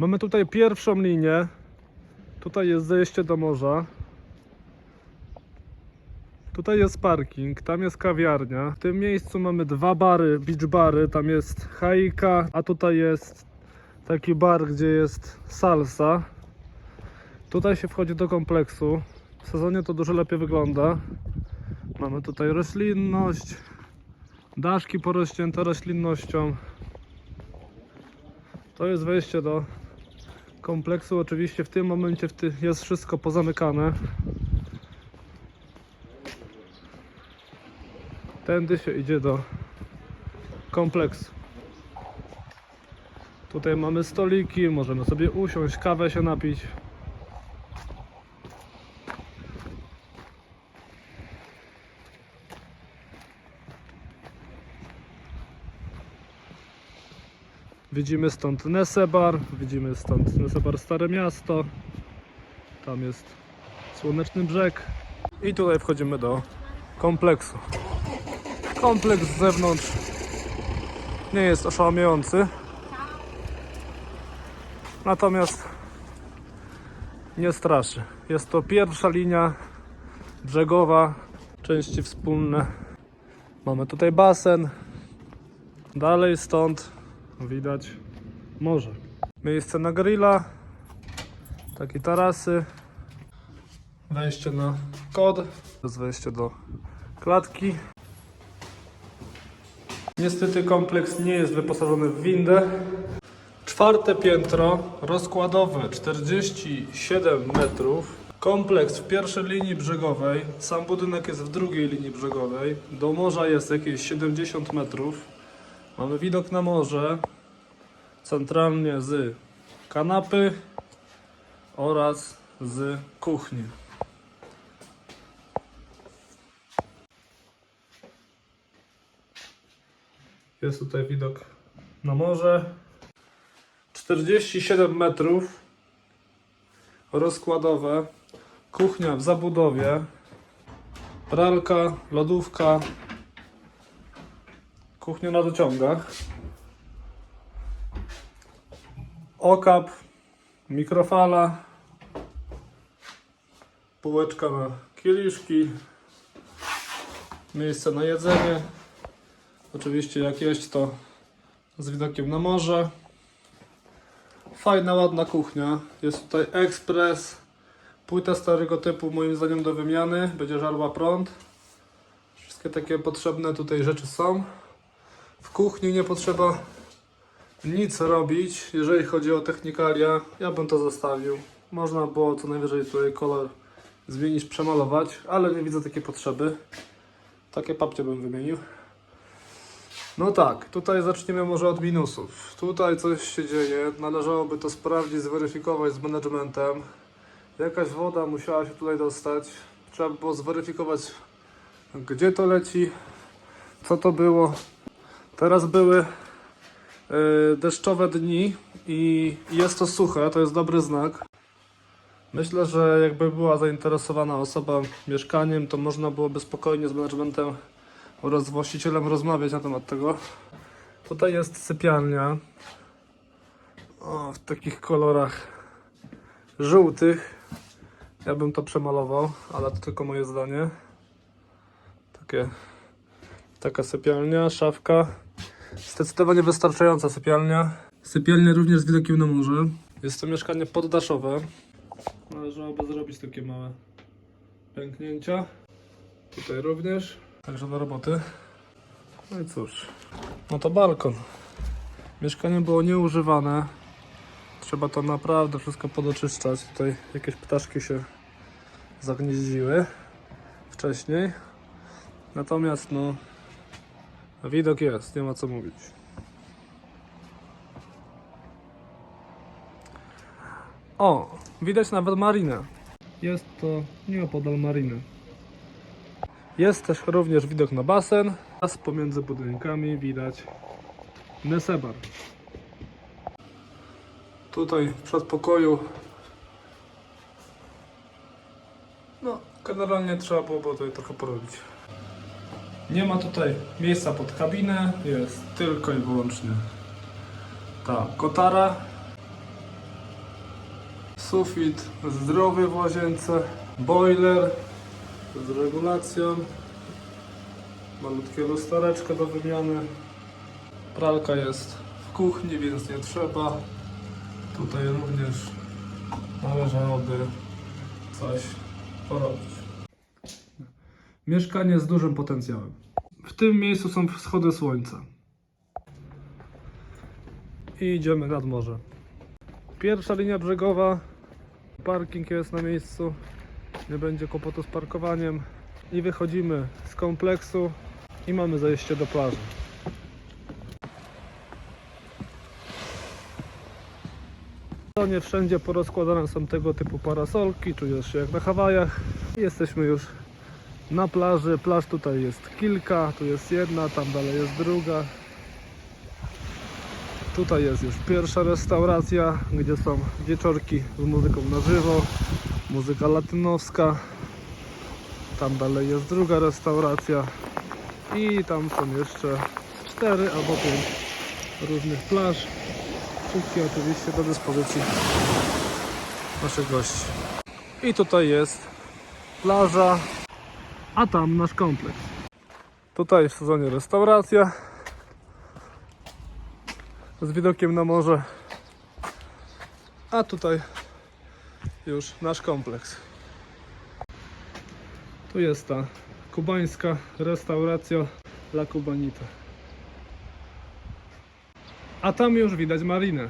Mamy tutaj pierwszą linię. Tutaj jest zejście do morza. Tutaj jest parking, tam jest kawiarnia. W tym miejscu mamy dwa bary, beach bary. Tam jest Haika, a tutaj jest taki bar, gdzie jest salsa. Tutaj się wchodzi do kompleksu. W sezonie to dużo lepiej wygląda. Mamy tutaj roślinność, daszki porośnięte roślinnością. To jest wejście do kompleksu. Oczywiście w tym momencie jest wszystko pozamykane. Tędy się idzie do kompleksu. Tutaj mamy stoliki, możemy sobie usiąść, kawę się napić. Widzimy stąd Nesebar, widzimy stąd Nesebar Stare Miasto. Tam jest Słoneczny Brzeg. I tutaj wchodzimy do kompleksu. Kompleks z zewnątrz nie jest oszałamiający. Natomiast nie straszy. Jest to pierwsza linia brzegowa, części wspólne. Mamy tutaj basen. Dalej stąd widać morze. Miejsce na grilla, takie tarasy, wejście na kod, jest wejście do klatki. Niestety kompleks nie jest wyposażony w windę. Czwarte piętro, rozkładowe 47 metrów. Kompleks w pierwszej linii brzegowej, sam budynek jest w drugiej linii brzegowej. Do morza jest jakieś 70 metrów. Mamy widok na morze, centralnie z kanapy oraz z kuchni. Jest tutaj widok na morze. 47 metrów rozkładowe, kuchnia w zabudowie, pralka, lodówka, kuchnia na dociągach, okap, mikrofala, półeczka na kieliszki, miejsce na jedzenie, oczywiście jak jeść to z widokiem na morze. Fajna, ładna kuchnia. Jest tutaj ekspres. Płyta starego typu, moim zdaniem, do wymiany. Będzie żarła prąd. Wszystkie takie potrzebne tutaj rzeczy są. W kuchni nie potrzeba nic robić, jeżeli chodzi o technikalia. Ja bym to zostawił. Można było co najwyżej tutaj kolor zmienić, przemalować, ale nie widzę takiej potrzeby. Takie papcie bym wymienił. No tak, tutaj zaczniemy może od minusów. Tutaj coś się dzieje, należałoby to sprawdzić, zweryfikować z managementem. Jakaś woda musiała się tutaj dostać. Trzeba by było zweryfikować, gdzie to leci, co to było. Teraz były yy, deszczowe dni i jest to suche, to jest dobry znak. Myślę, że jakby była zainteresowana osoba mieszkaniem, to można byłoby spokojnie z managementem oraz właścicielem rozmawiać na temat tego. Tutaj jest sypialnia. O, w takich kolorach żółtych. Ja bym to przemalował, ale to tylko moje zdanie. Takie, taka sypialnia, szafka. Zdecydowanie wystarczająca sypialnia. Sypialnia również z widokiem na morze. Jest to mieszkanie poddaszowe. Należałoby zrobić takie małe pęknięcia. Tutaj również. Także do roboty. No i cóż. No to balkon. Mieszkanie było nieużywane. Trzeba to naprawdę wszystko podoczyszczać. Tutaj jakieś ptaszki się zagnieździły wcześniej. Natomiast no widok jest, nie ma co mówić. O, widać nawet marinę. Jest to nieopodal mariny. Jest też również widok na basen, a z pomiędzy budynkami widać Nesebar. Tutaj w przedpokoju no generalnie trzeba byłoby tutaj trochę porobić. Nie ma tutaj miejsca pod kabinę, jest tylko i wyłącznie ta kotara. Sufit zdrowy w łazience. Boiler z regulacją. Malutkie lustereczko do wymiany. Pralka jest w kuchni, więc nie trzeba. Tutaj również należałoby coś porobić. Mieszkanie z dużym potencjałem. W tym miejscu są wschody słońca. I idziemy nad morze. Pierwsza linia brzegowa. Parking jest na miejscu. Nie będzie kłopotu z parkowaniem. I wychodzimy z kompleksu i mamy zejście do plaży. Nie wszędzie porozkładane są tego typu parasolki, czujesz się jak na Hawajach. Jesteśmy już na plaży. Plaż tutaj jest kilka, tu jest jedna, tam dalej jest druga. Tutaj jest już pierwsza restauracja, gdzie są wieczorki z muzyką na żywo, muzyka latynowska. Tam dalej jest druga restauracja i tam są jeszcze cztery albo pięć różnych plaż. Wszystkie oczywiście do dyspozycji naszych gości. I tutaj jest plaża, a tam nasz kompleks. Tutaj w sezonie restauracja z widokiem na morze, a tutaj już nasz kompleks. Tu jest ta kubańska restauracja La Cubanita. A tam już widać marinę.